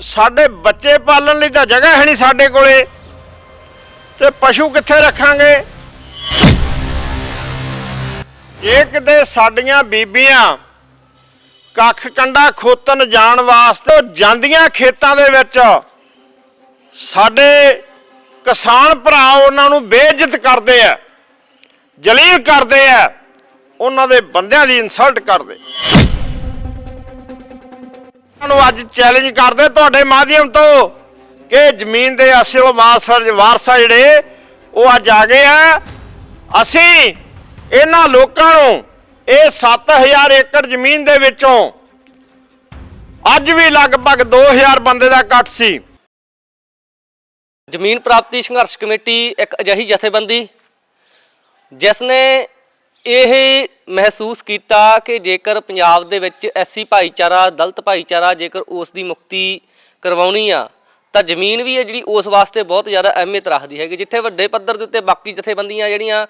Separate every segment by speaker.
Speaker 1: ਸਾਡੇ ਬੱਚੇ ਪਾਲਣ ਲਈ ਤਾਂ ਜਗ੍ਹਾ ਹੈ ਨਹੀਂ ਸਾਡੇ ਕੋਲੇ। ਤੇ ਪਸ਼ੂ ਕਿੱਥੇ ਰੱਖਾਂਗੇ? ਇਹ ਕਿਤੇ ਸਾਡੀਆਂ ਬੀਬੀਆਂ ਕੱਖ ਕੰਡਾ ਖੋਤਨ ਜਾਣ ਵਾਸਤੇ ਉਹ ਜਾਂਦੀਆਂ ਖੇਤਾਂ ਦੇ ਵਿੱਚ। ਸਾਡੇ ਕਿਸਾਨ ਭਰਾ ਉਹਨਾਂ ਨੂੰ ਬੇਇੱਜ਼ਤ ਕਰਦੇ ਆ, ਜਲੀਲ ਕਰਦੇ ਆ, ਉਹਨਾਂ ਦੇ ਬੰਦਿਆਂ ਦੀ ਇਨਸਲਟ ਕਰਦੇ। ਨੂੰ ਅੱਜ ਚੈਲੰਜ ਕਰਦੇ ਤੁਹਾਡੇ ਮਾਧਿਅਮ ਤੋਂ ਕਿ ਜ਼ਮੀਨ ਦੇ ਅਸਲ ਵਾਰਸਰ ਵਾਰਸਾ ਜਿਹੜੇ, ਉਹ ਅੱਜ ਆ ਗਏ ਆ। ਅਸੀਂ ਇਹਨਾਂ ਲੋਕਾਂ ਨੂੰ ਇਹ 7000 ਏਕੜ ਜ਼ਮੀਨ ਦੇ ਵਿੱਚੋਂ ਅੱਜ ਵੀ ਲਗਭਗ 2000 ਬੰਦੇ ਦਾ ਕੱਟ ਸੀ।
Speaker 2: ਜ਼ਮੀਨ ਪ੍ਰਾਪਤੀ ਸੰਘਰਸ਼ ਕਮੇਟੀ ਇੱਕ ਅਜਿਹੀ ਜਥੇਬੰਦੀ ਜਿਸ ਨੇ ਇਹ ਮਹਿਸੂਸ ਕੀਤਾ ਕਿ ਜੇਕਰ ਪੰਜਾਬ ਦੇ ਵਿੱਚ ਐਸੀ ਭਾਈਚਾਰਾ, ਦਲਤ ਭਾਈਚਾਰਾ ਜੇਕਰ ਉਸ ਦੀ ਮੁਕਤੀ ਕਰਵਾਉਣੀ ਆ, ਤਾਂ ਜ਼ਮੀਨ ਵੀ ਹੈ ਜਿਹੜੀ ਉਸ ਵਾਸਤੇ ਬਹੁਤ ਜ਼ਿਆਦਾ ਅਹਿਮੀਅਤ ਰੱਖਦੀ ਹੈਗੀ। ਜਿੱਥੇ ਵੱਡੇ ਪੱਧਰ ਦੇ ਉੱਤੇ ਬਾਕੀ ਜਥੇਬੰਦੀਆਂ ਜਿਹੜੀਆਂ,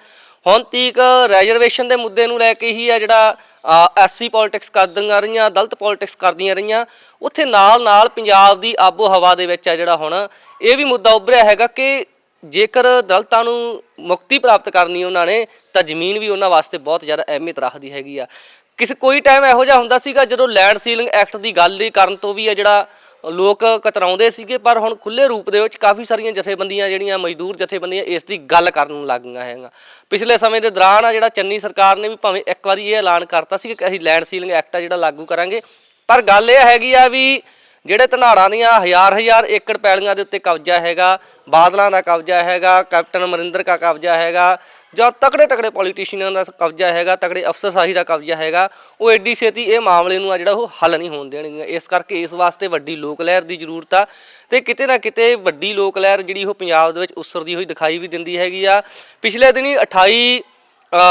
Speaker 2: ਹੁਣ ਤੀਕ ਰਿਜ਼ਰਵੇਸ਼ਨ ਦੇ ਮੁੱਦੇ ਨੂੰ ਲੈ ਕੇ ਹੀ ਆ ਜਿਹੜਾ ਐਸਸੀ ਪੋਲਿਟਿਕਸ ਕਰਦੀਆਂ ਰਹੀਆਂ, ਦਲਤ ਪੋਲਿਟਿਕਸ ਕਰਦੀਆਂ ਰਹੀਆਂ, ਉੱਥੇ ਨਾਲ ਨਾਲ ਪੰਜਾਬ ਦੀ ਆਬੋ ਹਵਾ ਦੇ ਵਿੱਚ ਆ ਜਿਹੜਾ ਹੁਣ, ਇਹ ਵੀ ਮੁੱਦਾ ਉੱਭਰਿਆ ਹੈਗਾ ਕਿ ਜੇਕਰ ਦਲਤਾਂ ਨੂੰ ਮੁਕਤੀ ਪ੍ਰਾਪਤ ਕਰਨੀ ਉਹਨਾਂ ਨੇ, ਤਾਂ ਜ਼ਮੀਨ ਵੀ ਉਹਨਾਂ ਵਾਸਤੇ ਬਹੁਤ ਜ਼ਿਆਦਾ ਅਹਿਮੀਅਤ ਰੱਖਦੀ ਹੈਗੀ ਆ। ਕਿਸੇ ਕੋਈ ਟਾਈਮ ਇਹੋ ਜਿਹਾ ਹੁੰਦਾ ਸੀਗਾ ਜਦੋਂ ਲੈਂਡ ਸੀਲਿੰਗ ਐਕਟ ਦੀ ਗੱਲ ਹੀ ਕਰਨ ਤੋਂ ਵੀ ਆ ਜਿਹੜਾ ਲੋਕ ਕਤਰਾਉਂਦੇ ਸੀਗੇ, ਪਰ ਹੁਣ ਖੁੱਲੇ ਰੂਪ ਦੇ ਵਿੱਚ ਕਾਫੀ ਸਾਰੀਆਂ ਜਥੇਬੰਦੀਆਂ ਜਿਹੜੀਆਂ ਮਜ਼ਦੂਰ ਜਥੇਬੰਦੀਆਂ ਇਸ ਦੀ ਗੱਲ ਕਰਨ ਲੱਗ ਗਈਆਂ ਹੈਗੀਆਂ। ਪਿਛਲੇ ਸਮੇਂ ਦੇ ਦੌਰਾਨ ਆ ਜਿਹੜਾ ਚੰਨੀ ਸਰਕਾਰ ਨੇ ਵੀ ਭਾਵੇਂ ਇੱਕ ਵਾਰੀ ਇਹ ਐਲਾਨ ਕਰਤਾ ਸੀ ਕਿ ਅਸੀਂ ਲੈਂਡ ਸੀਲਿੰਗ ਐਕਟ ਆ ਜਿਹੜਾ ਲਾਗੂ ਕਰਾਂਗੇ, ਪਰ ਗੱਲ ਇਹ ਹੈਗੀ ਆ ਵੀ ਜਿਹੜੇ ਧਨਾੜਾਂ ਦੀਆਂ ਹਜ਼ਾਰ ਹਜ਼ਾਰ ਏਕੜ ਪੈਲੀਆਂ ਦੇ ਉੱਤੇ ਕਬਜ਼ਾ ਹੈਗਾ, ਬਾਦਲਾਂ ਦਾ ਕਬਜ਼ਾ ਹੈਗਾ, ਕੈਪਟਨ ਅਮਰਿੰਦਰ ਦਾ ਕਬਜ਼ਾ ਹੈਗਾ, ਜਾਂ ਤਕੜੇ ਤਕੜੇ ਪੋਲੀਟੀਸ਼ੀਅਨਾਂ ਦਾ ਕਬਜ਼ਾ ਹੈਗਾ, ਤਕੜੇ ਅਫਸਰਸ਼ਾਹੀ ਦਾ ਕਬਜ਼ਾ ਹੈਗਾ, ਉਹ ਐਡੀ ਛੇਤੀ ਇਹ ਮਾਮਲੇ ਨੂੰ ਆ ਜਿਹੜਾ ਉਹ ਹੱਲ ਨਹੀਂ ਹੋਣ ਦੇਣਗੇ ਇਸ ਕਰਕੇ ਇਸ ਵਾਸਤੇ ਵੱਡੀ ਲੋਕ ਲਹਿਰ ਦੀ ਜ਼ਰੂਰਤ ਆ ਤੇ ਕਿਤੇ ਨਾ ਕਿਤੇ ਵੱਡੀ ਲੋਕ ਲਹਿਰ ਜਿਹੜੀ ਉਹ ਪੰਜਾਬ ਦੇ ਵਿੱਚ ਉਸਰਦੀ ਹੋਈ ਦਿਖਾਈ ਵੀ ਦਿੰਦੀ ਹੈਗੀ ਆ। ਪਿਛਲੇ ਦਿਨੀ 28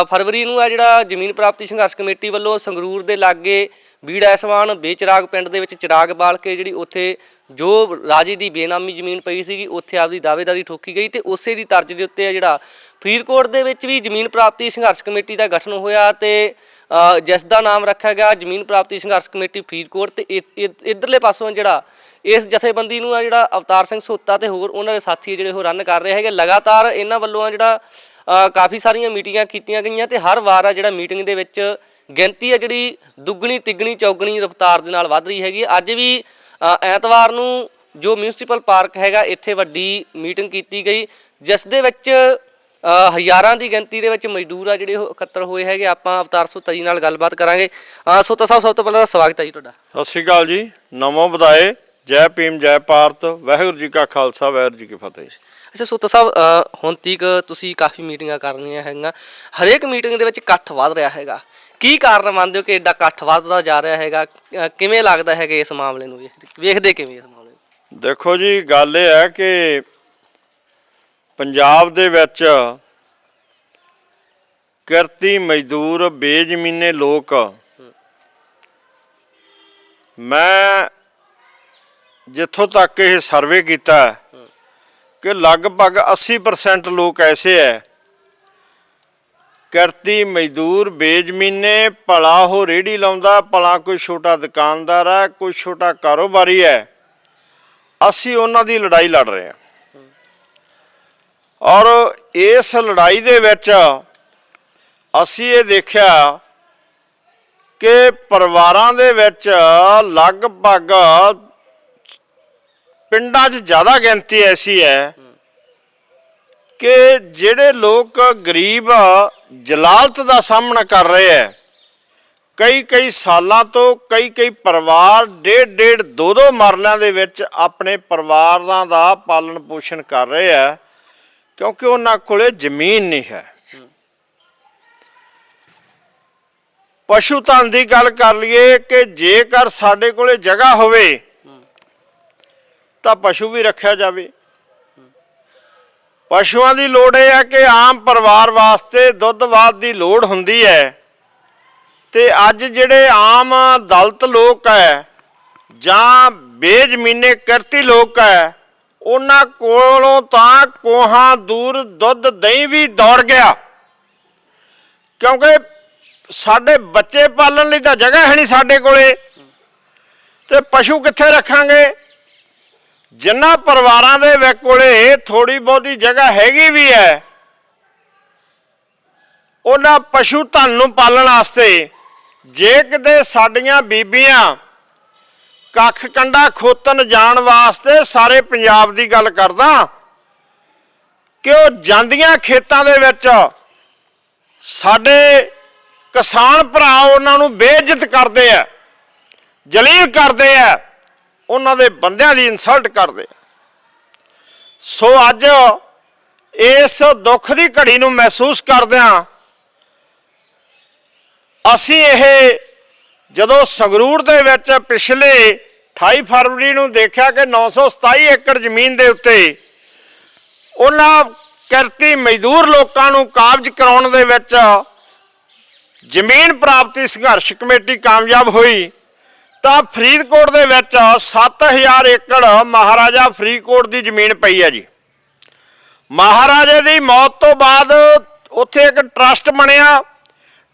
Speaker 2: ਫਰਵਰੀ ਨੂੰ ਆ ਜਿਹੜਾ ਜ਼ਮੀਨ ਪ੍ਰਾਪਤੀ ਸੰਘਰਸ਼ ਕਮੇਟੀ ਵੱਲੋਂ ਸੰਗਰੂਰ ਦੇ ਲਾਗੇ ਬੀੜ ਐਸਵਾਨ ਬੇਚਰਾਗ ਪਿੰਡ ਦੇ ਵਿੱਚ ਚਿਰਾਗ ਬਾਲ ਕੇ ਜਿਹੜੀ ਉੱਥੇ ਜੋ ਰਾਜੇ ਦੀ ਬੇਨਾਮੀ ਜ਼ਮੀਨ ਪਈ ਸੀਗੀ, ਉੱਥੇ ਆਪਦੀ ਦਾਅਵੇਦਾਰੀ ਠੋਕੀ ਗਈ ਤੇ ਉਸੇ ਦੀ ਤਰਜ਼ ਦੇ ਉੱਤੇ ਆ ਜਿਹੜਾ ਫਰੀਦਕੋਟ ਦੇ ਵਿੱਚ ਵੀ ਜ਼ਮੀਨ ਪ੍ਰਾਪਤੀ ਸੰਘਰਸ਼ ਕਮੇਟੀ ਦਾ ਗਠਨ ਹੋਇਆ ਤੇ ਜਿਸ ਦਾ ਨਾਮ ਰੱਖਿਆ ਗਿਆ ਜ਼ਮੀਨ ਪ੍ਰਾਪਤੀ ਸੰਘਰਸ਼ ਕਮੇਟੀ ਫਰੀਦਕੋਟ ਤੇ ਇ- ਇੱਧਰਲੇ ਪਾਸੋਂ ਜਿਹੜਾ ਇਸ ਜਥੇਬੰਦੀ ਨੂੰ ਆ ਜਿਹੜਾ ਅਵਤਾਰ ਸਿੰਘ ਸੋਤਾ ਤੇ ਹੋਰ ਉਹਨਾਂ ਦੇ ਸਾਥੀ ਜਿਹੜੇ ਉਹ ਰਨ ਕਰ ਰਹੇ ਹੈਗੇ। ਲਗਾਤਾਰ ਇਹਨਾਂ ਵੱਲੋਂ ਆ ਜਿਹੜਾ ਕਾਫੀ ਸਾਰੀਆਂ ਮੀਟਿੰਗਾਂ ਕੀਤੀਆਂ ਗਈਆਂ ਤੇ ਹਰ ਵਾਰ ਆ ਜਿਹੜਾ ਮੀਟਿੰਗ ਦੇ ਵਿੱਚ ਗਿਣਤੀ ਆ ਜਿਹੜੀ ਦੁੱਗਣੀ ਤਿੱਗਣੀ ਚੌਗਣੀ ਰਫ਼ਤਾਰ ਦੇ ਨਾਲ ਵੱਧ ਰਹੀ ਹੈਗੀ ਅੱਜ ਵੀ ਐਤਵਾਰ ਨੂੰ ਜੋ ਮਿਊਨਿਸਪਲ ਪਾਰਕ ਹੈਗਾ ਇੱਥੇ ਵੱਡੀ ਮੀਟਿੰਗ ਕੀਤੀ ਗਈ ਜਿਸ ਦੇ ਵਿੱਚ ਹਜ਼ਾਰਾਂ ਦੀ ਗਿਣਤੀ ਦੇ ਵਿੱਚ ਮਜ਼ਦੂਰ ਆ ਜਿਹੜੇ ਉਹ ਇਕੱਤਰ ਹੋਏ ਹੈਗੇ। ਆਪਾਂ ਅਵਤਾਰ ਸੋਤਾ ਜੀ ਨਾਲ ਗੱਲਬਾਤ ਕਰਾਂਗੇ। ਸੋਤਾ ਸਾਹਿਬ ਸਭ ਤੋਂ ਪਹਿਲਾਂ ਤਾਂ ਸਵਾਗਤ ਹੈ ਜੀ ਤੁਹਾਡਾ।
Speaker 1: ਸਤਿ ਸ਼੍ਰੀ ਅਕਾਲ ਜੀ। ਨਮੋ ਬਧਾਏ। ਜੈ ਭੀਮ ਜੈ ਭਾਰਤ। ਵਾਹਿਗੁਰੂ ਜੀ ਕਾ ਖਾਲਸਾ ਵਾਹਿਗੁਰੂ ਜੀ ਕੀ ਫਤਿਹ
Speaker 2: ਅੱਛਾ ਸੋਤਾ ਸਾਹਿਬ ਹੁਣ ਤੀਕ ਤੁਸੀਂ ਕਾਫੀ ਮੀਟਿੰਗਾਂ ਕਰਨੀਆਂ ਹੈਗੀਆਂ। ਹਰੇਕ ਮੀਟਿੰਗ ਦੇ ਵਿੱਚ ਇਕੱਠ ਵੱਧ ਰਿਹਾ ਹੈਗਾ। ਕੀ ਕਾਰਨ ਮੰਨਦੇ ਹੋ ਕਿ ਐਡਾ ਇਕੱਠ ਵੱਧਦਾ ਜਾ ਰਿਹਾ ਹੈਗਾ? ਅ, ਕਿਵੇਂ ਲੱਗਦਾ ਹੈਗਾ ਇਸ ਮਾਮਲੇ ਨੂੰ ਵੇਖਦੇ ਵੇਖਦੇ ਕਿਵੇਂ ਇਸ ਮਾਮਲੇ ਨੂੰ?
Speaker 1: ਦੇਖੋ ਜੀ ਗੱਲ ਇਹ ਹੈ ਕਿ ਪੰਜਾਬ ਦੇ ਵਿੱਚ ਕਿਰਤੀ ਮਜ਼ਦੂਰ ਬੇਜ਼ਮੀਨੇ ਲੋਕ ਮੈਂ ਜਿੱਥੋਂ ਤੱਕ ਇਹ ਸਰਵੇ ਕੀਤਾ ਹੈ, ਕਿ ਲਗਭਗ 80% ਲੋਕ ਐਸੇ ਹੈ ਕਿਰਤੀ ਮਜ਼ਦੂਰ ਬੇਜ਼ਮੀਨੇ, ਭਲਾ ਉਹ ਰੇੜੀ ਲਾਉਂਦਾ, ਭਲਾ ਕੋਈ ਛੋਟਾ ਦੁਕਾਨਦਾਰ ਹੈ, ਕੋਈ ਛੋਟਾ ਕਾਰੋਬਾਰੀ ਹੈ। ਅਸੀਂ ਉਹਨਾਂ ਦੀ ਲੜਾਈ ਲੜ ਰਹੇ ਹਾਂ। ਔਰ ਇਸ ਲੜਾਈ ਦੇ ਵਿੱਚ ਅਸੀਂ ਇਹ ਦੇਖਿਆ ਕਿ ਪਰਿਵਾਰਾਂ ਦੇ ਵਿੱਚ ਲਗਭਗ ਪਿੰਡਾਂ 'ਚ ਜ਼ਿਆਦਾ ਗਿਣਤੀ ਐਸੀ ਹੈ ਕਿ ਜਿਹੜੇ ਲੋਕ ਗਰੀਬ ਜਲਾਲਤ ਦਾ ਸਾਹਮਣਾ ਕਰ ਰਹੇ ਹੈ ਕਈ ਕਈ ਸਾਲਾਂ ਤੋਂ ਕਈ ਕਈ ਪਰਿਵਾਰ ਡੇਢ ਡੇਢ ਦੋ ਦੋ ਮਰਲਿਆਂ ਦੇ ਵਿੱਚ ਆਪਣੇ ਪਰਿਵਾਰਾਂ ਦਾ ਪਾਲਣ ਪੋਸ਼ਣ ਕਰ ਰਹੇ ਹੈ ਕਿਉਂਕਿ ਉਹਨਾਂ ਕੋਲੇ ਜ਼ਮੀਨ ਨਹੀਂ ਹੈ। ਪਸ਼ੂ ਧਨ ਦੀ ਗੱਲ ਕਰ ਲਈਏ ਕਿ ਜੇਕਰ ਸਾਡੇ ਕੋਲੇ ਜਗ੍ਹਾ ਹੋਵੇ, ਤਾਂ ਪਸ਼ੂ ਵੀ ਰੱਖਿਆ ਜਾਵੇ। ਪਸ਼ੂਆਂ ਦੀ ਲੋੜ ਇਹ ਹੈ ਕਿ ਆਮ ਪਰਿਵਾਰ ਵਾਸਤੇ ਦੁੱਧਵਾਦ ਦੀ ਲੋੜ ਹੁੰਦੀ ਹੈ। ਤੇ ਅੱਜ ਜਿਹੜੇ ਆਮ ਦਲਤ ਲੋਕ ਹੈ ਜਾਂ ਬੇਜ਼ਮੀਨੇ ਕਰਤੀ ਲੋਕ ਹੈ, ਉਹਨਾਂ ਕੋਲੋਂ ਤਾਂ ਕੋਹਾਂ ਦੂਰ ਦੁੱਧ ਦਹੀਂ ਵੀ ਦੌੜ ਗਿਆ। ਕਿਉਂਕਿ ਸਾਡੇ ਬੱਚੇ ਪਾਲਣ ਲਈ ਤਾਂ ਜਗ੍ਹਾ ਹੈ ਨਹੀਂ ਸਾਡੇ ਕੋਲੇ। ਤੇ ਪਸ਼ੂ ਕਿੱਥੇ ਰੱਖਾਂਗੇ? ਜਿਨ੍ਹਾਂ ਪਰਿਵਾਰਾਂ ਦੇ ਵਿੱਚ ਕੋਲੇ ਥੋੜੀ ਬਹੁਤੀ ਜਗ੍ਹਾ ਹੈਗੀ ਵੀ ਹੈ ਉਹਨਾਂ ਪਸ਼ੂ ਧਨ ਨੂੰ ਪਾਲਣ ਵਾਸਤੇ ਜੇ ਕਿਤੇ ਸਾਡੀਆਂ ਬੀਬੀਆਂ ਕੱਖ ਕੰਡਾ ਖੋਤਨ ਜਾਣ ਵਾਸਤੇ ਸਾਰੇ ਪੰਜਾਬ ਦੀ ਗੱਲ ਕਰਦਾ, ਕਿ ਉਹ ਜਾਂਦੀਆਂ ਖੇਤਾਂ ਦੇ ਵਿੱਚ ਸਾਡੇ ਕਿਸਾਨ ਭਰਾ ਉਹਨਾਂ ਨੂੰ ਬੇਇੱਜ਼ਤ ਕਰਦੇ ਆ, ਜਲੀਲ ਕਰਦੇ ਆ ਉਹਨਾਂ ਦੇ ਬੰਦਿਆਂ ਦੀ ਇਨਸਲਟ ਕਰਦੇ। ਸੋ ਅੱਜ ਇਸ ਦੁੱਖ ਦੀ ਘੜੀ ਨੂੰ ਮਹਿਸੂਸ ਕਰਦਿਆਂ ਅਸੀਂ ਇਹ ਜਦੋਂ ਸੰਗਰੂਰ ਦੇ ਵਿੱਚ ਪਿਛਲੇ 28 ਫਰਵਰੀ ਨੂੰ ਦੇਖਿਆ ਕਿ 927 ਏਕੜ ਜ਼ਮੀਨ ਦੇ ਉੱਤੇ ਉਹਨਾਂ ਕਿਰਤੀ ਮਜ਼ਦੂਰ ਲੋਕਾਂ ਨੂੰ ਕਾਬਜ਼ ਕਰਾਉਣ ਦੇ ਵਿੱਚ ਜ਼ਮੀਨ ਪ੍ਰਾਪਤੀ ਸੰਘਰਸ਼ ਕਮੇਟੀ ਕਾਮਯਾਬ ਹੋਈ। ਤਾਂ ਫਰੀਦਕੋਟ ਦੇ ਵਿੱਚ 7000 ਏਕੜ ਮਹਾਰਾਜਾ ਫਰੀਦਕੋਟ ਦੀ ਜ਼ਮੀਨ ਪਈ ਹੈ ਜੀ। ਮਹਾਰਾਜੇ ਦੀ ਮੌਤ ਤੋਂ ਬਾਅਦ ਉੱਥੇ ਇੱਕ ਟਰਸਟ ਬਣਿਆ।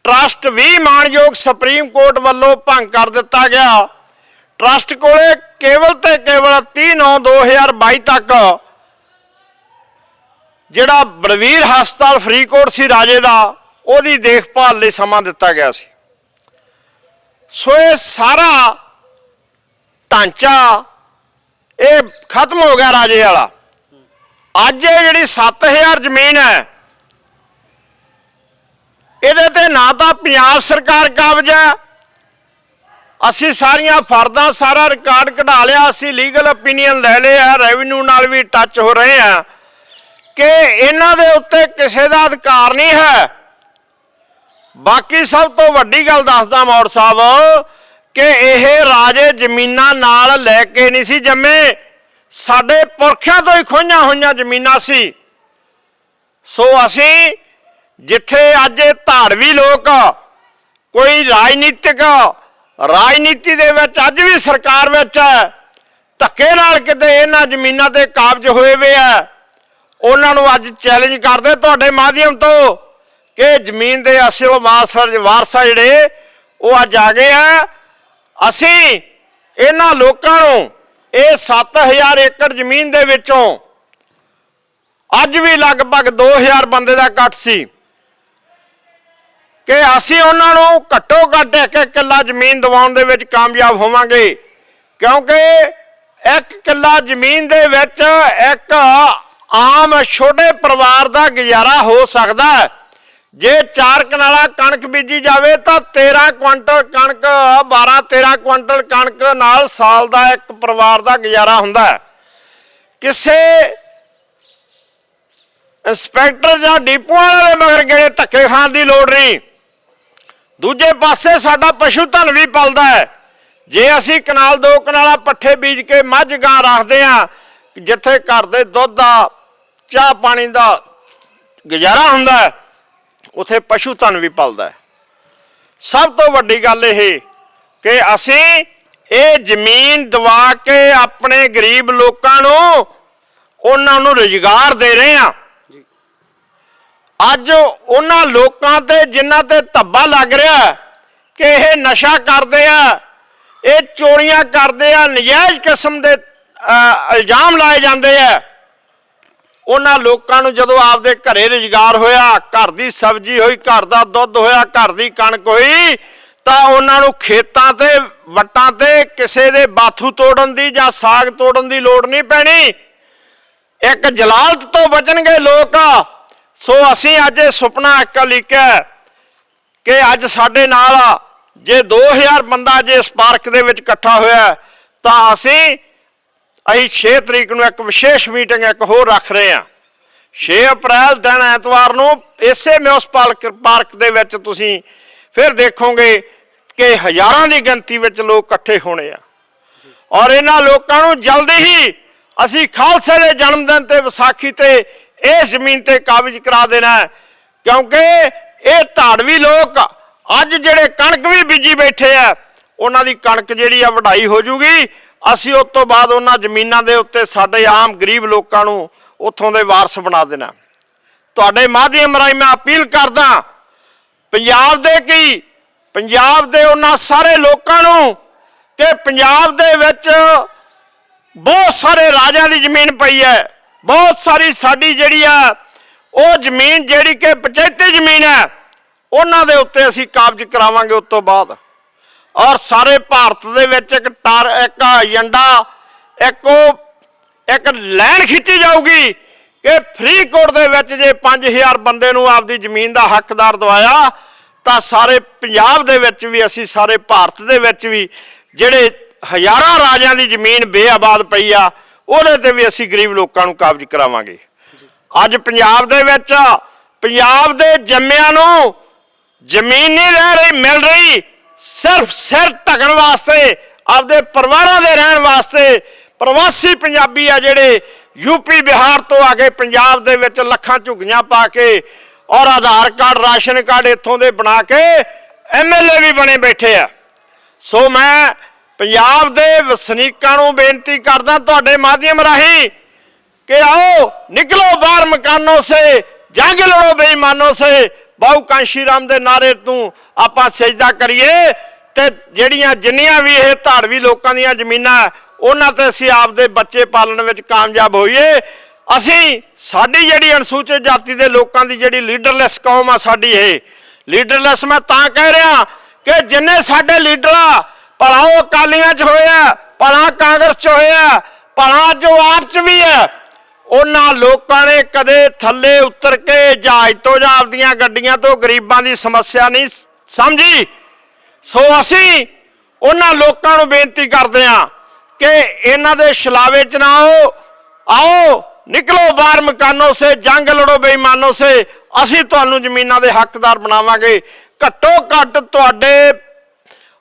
Speaker 1: ਟਰਸਟ ਵੀ ਮਾਨਯੋਗ ਸੁਪਰੀਮ ਕੋਰਟ ਵੱਲੋਂ ਭੰਗ ਕਰ ਦਿੱਤਾ ਗਿਆ। ਟਰਸਟ ਕੋਲੇ ਕੇਵਲ ਤੇ ਕੇਵਲ 30 9 2022 ਤੱਕ ਜਿਹੜਾ ਬਲਵੀਰ ਹਸਪਤਾਲ ਫਰੀਦਕੋਟ ਸੀ ਰਾਜੇ ਦਾ, ਉਹਦੀ ਦੇਖਭਾਲ ਲਈ ਸਮਾਂ ਦਿੱਤਾ ਗਿਆ ਸੀ। ਸੋ ਇਹ ਸਾਰਾ ਢਾਂਚਾ ਇਹ ਖਤਮ ਹੋ ਗਿਆ ਰਾਜੇ ਵਾਲਾ। ਅੱਜ ਇਹ ਜਿਹੜੀ 7000 ਜ਼ਮੀਨ ਹੈ, ਇਹਦੇ ਤੇ ਨਾ ਤਾਂ ਪੰਜਾਬ ਸਰਕਾਰ ਕਾਬਜ਼ ਹੈ। ਅਸੀਂ ਸਾਰੀਆਂ ਫਰਦਾਂ ਸਾਰਾ ਰਿਕਾਰਡ ਕਢਾ ਲਿਆ, ਅਸੀਂ ਲੀਗਲ opinion ਲੈ ਲਿਆ ਰੈਵਨਿਊ ਨਾਲ ਵੀ ਟੱਚ ਹੋ ਰਹੇ ਆ। ਕਿ ਇਹਨਾਂ ਦੇ ਉੱਤੇ ਕਿਸੇ ਦਾ ਅਧਿਕਾਰ ਨਹੀਂ ਹੈ। ਬਾਕੀ ਸਭ ਤੋਂ ਵੱਡੀ ਗੱਲ ਦੱਸਦਾ ਮੌੜ ਸਾਹਿਬ ਕਿ ਇਹ ਰਾਜੇ ਜ਼ਮੀਨਾਂ ਨਾਲ ਲੈ ਕੇ ਨਹੀਂ ਸੀ ਜੰਮੇ। ਸਾਡੇ ਪੁਰਖਿਆਂ ਤੋਂ ਹੀ ਖੋਈਆਂ ਹੋਈਆਂ ਜ਼ਮੀਨਾਂ ਸੀ। ਸੋ ਅਸੀਂ ਜਿੱਥੇ ਅੱਜ ਇਹ ਧਾੜਵੀ ਲੋਕ, ਕੋਈ ਰਾਜਨੀਤਿਕ, ਰਾਜਨੀਤੀ ਦੇ ਵਿੱਚ ਅੱਜ ਵੀ ਸਰਕਾਰ ਵਿੱਚ ਹੈ, ਧੱਕੇ ਨਾਲ ਕਿਤੇ ਇਹਨਾਂ ਜ਼ਮੀਨਾਂ ਤੇ ਕਾਬਜ਼ ਹੋਏ ਵੇ ਆ ਉਹਨਾਂ ਨੂੰ ਅੱਜ ਚੈਲੰਜ ਕਰਦੇ ਤੁਹਾਡੇ ਮਾਧਿਅਮ ਤੋਂ। ਕਿ ਜ਼ਮੀਨ ਦੇ ਅਸਲ ਵਾਰਸਰ ਵਾਰਸਾ ਜਿਹੜੇ, ਉਹ ਅੱਜ ਆ ਗਏ ਆ। ਅਸੀਂ ਇਹਨਾਂ ਲੋਕਾਂ ਨੂੰ ਇਹ 7000 ਏਕੜ ਜ਼ਮੀਨ ਦੇ ਵਿੱਚੋਂ ਅੱਜ ਵੀ ਲਗਭਗ 2000 ਬੰਦੇ ਦਾ ਇਕੱਠ ਸੀ। ਕਿ ਅਸੀਂ ਉਹਨਾਂ ਨੂੰ ਘੱਟੋ ਘੱਟ ਇੱਕ ਇੱਕ ਕਿੱਲਾ ਜ਼ਮੀਨ ਦਿਵਾਉਣ ਦੇ ਵਿੱਚ ਕਾਮਯਾਬ ਹੋਵਾਂਗੇ। ਕਿਉਂਕਿ ਇੱਕ ਕਿੱਲਾ ਜ਼ਮੀਨ ਦੇ ਵਿੱਚ ਇੱਕ ਆਮ ਛੋਟੇ ਪਰਿਵਾਰ ਦਾ ਗੁਜ਼ਾਰਾ ਹੋ ਸਕਦਾ ਹੈ। ਜੇ ਚਾਰ ਕਨਾਲਾ ਕਣਕ ਬੀਜੀ ਜਾਵੇ ਤਾਂ 13 ਕੁਇੰਟਲ ਕਣਕ 12 13 ਕੁਇੰਟਲ ਕਣਕ ਨਾਲ ਸਾਲ ਦਾ ਇੱਕ ਪਰਿਵਾਰ ਦਾ ਗੁਜ਼ਾਰਾ ਹੁੰਦਾ ਹੈ। ਕਿਸੇ ਇੰਸਪੈਕਟਰ ਜਾਂ ਡੀਪੂ ਵਾਲੇ ਦੇ ਮਗਰ ਗਏ ਧੱਕੇ ਖਾਣ ਦੀ ਲੋੜ ਨਹੀਂ। ਦੂਜੇ ਪਾਸੇ ਸਾਡਾ ਪਸ਼ੂ ਧਨ ਵੀ ਪਲਦਾ ਹੈ। ਜੇ ਅਸੀਂ ਕਨਾਲ, ਦੋ ਕਨਾਲਾ ਪੱਠੇ ਬੀਜ ਕੇ ਮੱਝ ਗਾਂ ਰੱਖਦੇ ਆ ਜਿੱਥੇ ਘਰ ਦੇ ਦੁੱਧ ਦਾ, ਚਾਹ ਪਾਣੀ ਦਾ ਗੁਜ਼ਾਰਾ ਹੁੰਦਾ ਉਥੇ ਪਸ਼ੂ ਧਨ ਵੀ ਪਲਦਾ ਸਭ ਤੋਂ ਵੱਡੀ ਗੱਲ ਇਹ ਕਿ ਅਸੀਂ ਇਹ ਜ਼ਮੀਨ ਦਵਾ ਕੇ ਆਪਣੇ ਗਰੀਬ ਲੋਕਾਂ ਨੂੰ ਉਹਨਾਂ ਨੂੰ ਰੁਜ਼ਗਾਰ ਦੇ ਰਹੇ ਹਾਂ। ਅੱਜ ਉਹਨਾਂ ਲੋਕਾਂ ਤੇ ਜਿਨ੍ਹਾਂ ਤੇ ਧੱਬਾ ਲੱਗ ਰਿਹਾ ਕਿ ਇਹ ਨਸ਼ਾ ਕਰਦੇ ਆ ਇਹ ਚੋਰੀਆਂ ਕਰਦੇ ਆ ਨਜਾਇਜ਼ ਕਿਸਮ ਦੇ ਇਲਜ਼ਾਮ ਲਾਏ ਜਾਂਦੇ ਆ। ਉਹਨਾਂ ਲੋਕਾਂ ਨੂੰ ਜਦੋਂ ਆਪਦੇ ਘਰੇ ਰੁਜ਼ਗਾਰ ਹੋਇਆ ਘਰ ਦੀ ਸਬਜ਼ੀ ਹੋਈ ਘਰ ਦਾ ਦੁੱਧ ਹੋਇਆ ਘਰ ਦੀ ਕਣਕ ਹੋਈ ਤਾਂ ਉਹਨਾਂ ਨੂੰ ਖੇਤਾਂ ਤੇ ਵੱਟਾਂ ਤੇ ਕਿਸੇ ਦੇ ਬਾਥੂ ਤੋੜਨ ਦੀ ਜਾਂ ਸਾਗ ਤੋੜਨ ਦੀ ਲੋੜ ਨਹੀਂ ਪੈਣੀ। ਇੱਕ ਜਲਾਲਤ ਤੋਂ ਬਚਣਗੇ ਲੋਕ। ਸੋ ਅਸੀਂ ਅੱਜ ਇਹ ਸੁਪਨਾ ਇੱਕ ਲਿਖਿਆ ਕਿ ਅੱਜ ਸਾਡੇ ਨਾਲ ਆ, ਜੇ 2000 ਬੰਦਾ ਜੇ ਇਸ ਪਾਰਕ ਦੇ ਵਿੱਚ ਇਕੱਠਾ ਹੋਇਆ ਤਾਂ ਅਸੀਂ ਅਸੀਂ 6 ਤਰੀਕ ਨੂੰ ਇੱਕ ਵਿਸ਼ੇਸ਼ ਮੀਟਿੰਗ ਇੱਕ ਹੋਰ ਰੱਖ ਰਹੇ ਹਾਂ। 6 ਅਪ੍ਰੈਲ ਦਿਨ ਐਤਵਾਰ ਨੂੰ ਇਸੇ ਮਿਊਸਪਲ ਪਾਰਕ ਦੇ ਵਿੱਚ ਤੁਸੀਂ ਫਿਰ ਦੇਖੋਗੇ ਕਿ ਹਜ਼ਾਰਾਂ ਦੀ ਗਿਣਤੀ ਵਿੱਚ ਲੋਕ ਇਕੱਠੇ ਹੋਣੇ ਆ। ਔਰ ਇਹਨਾਂ ਲੋਕਾਂ ਨੂੰ ਜਲਦੀ ਹੀ ਅਸੀਂ ਖਾਲਸੇ ਦੇ ਜਨਮ ਦਿਨ ਤੇ ਵਿਸਾਖੀ ਤੇ ਇਸ ਜ਼ਮੀਨ ਤੇ ਕਾਬਜ਼ ਕਰਾ ਦੇਣਾ ਕਿਉਂਕਿ ਇਹ ਧਾੜਵੀ ਲੋਕ ਅੱਜ ਜਿਹੜੇ ਕਣਕ ਵੀ ਬੀਜੀ ਬੈਠੇ ਆ, ਉਹਨਾਂ ਦੀ ਕਣਕ ਜਿਹੜੀ ਆ ਵਢਾਈ ਹੋ ਜੂਗੀ। ਅਸੀਂ ਉਸ ਤੋਂ ਬਾਅਦ ਉਹਨਾਂ ਜ਼ਮੀਨਾਂ ਦੇ ਉੱਤੇ ਸਾਡੇ ਆਮ ਗਰੀਬ ਲੋਕਾਂ ਨੂੰ ਉੱਥੋਂ ਦੇ ਵਾਰਸ ਬਣਾ ਦੇਣਾ। ਤੁਹਾਡੇ ਮਾਧਿਅਮ ਰਾਹੀਂ ਮੈਂ ਅਪੀਲ ਕਰਦਾ, ਪੰਜਾਬ ਦੇ ਕੀ, ਪੰਜਾਬ ਦੇ ਉਹਨਾਂ ਸਾਰੇ ਲੋਕਾਂ ਨੂੰ ਕਿ ਪੰਜਾਬ ਦੇ ਵਿੱਚ ਬਹੁਤ ਸਾਰੇ ਰਾਜਿਆਂ ਦੀ ਜ਼ਮੀਨ ਪਈ ਹੈ। ਬਹੁਤ ਸਾਰੀ ਸਾਡੀ ਜਿਹੜੀ ਆ, ਉਹ ਜ਼ਮੀਨ ਜਿਹੜੀ ਕਿ ਪੰਚਾਇਤੀ ਜ਼ਮੀਨ ਹੈ, ਉਹਨਾਂ ਦੇ ਉੱਤੇ ਅਸੀਂ ਕਾਬਜ਼ ਕਰਾਵਾਂਗੇ ਉਸ ਤੋਂ ਬਾਅਦ। ਔਰ ਸਾਰੇ ਭਾਰਤ ਦੇ ਵਿੱਚ ਇੱਕ ਟਰ ਇੱਕ ਏਜੰਡਾ, ਇੱਕ ਉਹ, ਇੱਕ ਲਾਈਨ ਖਿੱਚੀ ਜਾਊਗੀ ਕਿ ਫਰੀਦਕੋਟ ਦੇ ਵਿੱਚ ਜੇ 5000 ਬੰਦੇ ਨੂੰ ਆਪਦੀ ਜ਼ਮੀਨ ਦਾ ਹੱਕਦਾਰ ਦਵਾਇਆ, ਤਾਂ ਸਾਰੇ ਪੰਜਾਬ ਦੇ ਵਿੱਚ ਵੀ, ਅਸੀਂ ਸਾਰੇ ਭਾਰਤ ਦੇ ਵਿੱਚ ਵੀ ਜਿਹੜੇ ਹਜ਼ਾਰਾਂ ਰਾਜਿਆਂ ਦੀ ਜ਼ਮੀਨ ਬੇਆਬਾਦ ਪਈ ਆ, ਉਹਦੇ ਤੇ ਵੀ ਅਸੀਂ ਗਰੀਬ ਲੋਕਾਂ ਨੂੰ ਕਾਬਜ਼ ਕਰਾਵਾਂਗੇ। ਅੱਜ ਪੰਜਾਬ ਦੇ ਵਿੱਚ, ਪੰਜਾਬ ਦੇ ਜੰਮਿਆਂ ਨੂੰ ਜ਼ਮੀਨ ਨਹੀਂ ਰਹਿ ਰਹੀ, ਮਿਲ ਰਹੀ ਸਿਰਫ ਸਿਰ ਢਕਣ ਵਾਸਤੇ, ਆਪਦੇ ਪਰਿਵਾਰਾਂ ਦੇ ਰਹਿਣ ਵਾਸਤੇ ਪ੍ਰਵਾਸੀ ਪੰਜਾਬੀ ਆ ਜਿਹੜੇ ਯੂਪੀ ਬਿਹਾਰ ਤੋਂ ਆ ਕੇ ਪੰਜਾਬ ਦੇ ਵਿੱਚ ਲੱਖਾਂ ਝੁੱਗੀਆਂ ਪਾ ਕੇ ਔਰ ਆਧਾਰ ਕਾਰਡ, ਰਾਸ਼ਨ ਕਾਰਡ ਇੱਥੋਂ ਦੇ ਬਣਾ ਕੇ ਐਮਐਲਏ ਵੀ ਬਣੇ ਬੈਠੇ ਆ। ਸੋ ਮੈਂ ਪੰਜਾਬ ਦੇ ਵਸਨੀਕਾਂ ਨੂੰ ਬੇਨਤੀ ਕਰਦਾ ਤੁਹਾਡੇ ਮਾਧਿਅਮ ਰਾਹੀਂ ਕਿ ਆਓ, ਨਿਕਲੋ ਬਾਹਰ ਮਕਾਨੋਂ ਸੇ, ਜੰਗ ਲੜੋ ਬੇਈਮਾਨੋਂ ਸੇ ਬਾਹੂ ਕਾਂਸ਼ੀ ਰਾਮ ਦੇ ਨਾਰੇ ਤੋਂ ਆਪਾਂ ਸਜਦਾ ਕਰੀਏ ਤੇ ਜਿਹੜੀਆਂ ਜਿੰਨੀਆਂ ਵੀ ਇਹ ਧਾੜਵੀ ਲੋਕਾਂ ਦੀਆਂ ਜ਼ਮੀਨਾਂ ਉਹਨਾਂ ਤੇ ਅਸੀਂ ਆਪਦੇ ਬੱਚੇ ਪਾਲਣ ਵਿੱਚ ਕਾਮਯਾਬ ਹੋਈਏ। ਅਸੀਂ ਸਾਡੀ ਜਿਹੜੀ ਅਨੁਸੂਚਿਤ ਜਾਤੀ ਦੇ ਲੋਕਾਂ ਦੀ ਜਿਹੜੀ ਲੀਡਰਲੈਸ ਕੌਮ ਆ ਸਾਡੀ ਇਹ। ਲੀਡਰਲੈਸ ਮੈਂ ਤਾਂ ਕਹਿ ਰਿਹਾ ਕਿ ਜਿੰਨੇ ਸਾਡੇ ਲੀਡਰ ਆ, ਭਲਾ ਉਹ ਅਕਾਲੀਆਂ 'ਚ ਹੋਇਆ ਭਲਾ ਕਾਂਗਰਸ 'ਚ ਹੋਇਆ ਭਲਾ ਜੋ ਆਪ 'ਚ ਵੀ ਹੈ ਉਹਨਾਂ ਲੋਕਾਂ ਨੇ ਕਦੇ ਥੱਲੇ ਉਤਰ ਕੇ ਜਹਾਜ਼ ਤੋਂ ਜਾਂ ਆਪਦੀਆਂ ਗੱਡੀਆਂ ਤੋਂ ਗਰੀਬਾਂ ਦੀ ਸਮੱਸਿਆ ਨਹੀਂ ਸਮਝੀ? ਸੋ ਅਸੀਂ ਉਹਨਾਂ ਲੋਕਾਂ ਨੂੰ ਬੇਨਤੀ ਕਰਦੇ ਹਾਂ ਕਿ ਇਹਨਾਂ ਦੇ ਛਲਾਵੇ ਚ ਨਾ ਆਓ। ਆਓ, ਨਿਕਲੋ ਬਾਹਰ ਮਕਾਨੋਂ ਸੇ, ਜੰਗ ਲੜੋ ਬੇਈਮਾਨੋਂ ਸੇ। ਅਸੀਂ ਤੁਹਾਨੂੰ ਜ਼ਮੀਨਾਂ ਦੇ ਹੱਕਦਾਰ ਬਣਾਵਾਂਗੇ। ਘੱਟੋ ਘੱਟ ਤੁਹਾਡੇ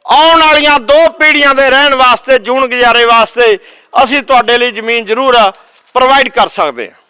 Speaker 1: ਆਉਣ ਵਾਲੀਆਂ ਦੋ ਪੀੜ੍ਹੀਆਂ ਦੇ ਰਹਿਣ ਵਾਸਤੇ, ਜੂਣ ਗੁਜ਼ਾਰੇ ਵਾਸਤੇ ਅਸੀਂ ਤੁਹਾਡੇ ਲਈ ਜ਼ਮੀਨ ਜ਼ਰੂਰ ਪ੍ਰੋਵਾਈਡ ਕਰ ਸਕਦੇ ਹਾਂ।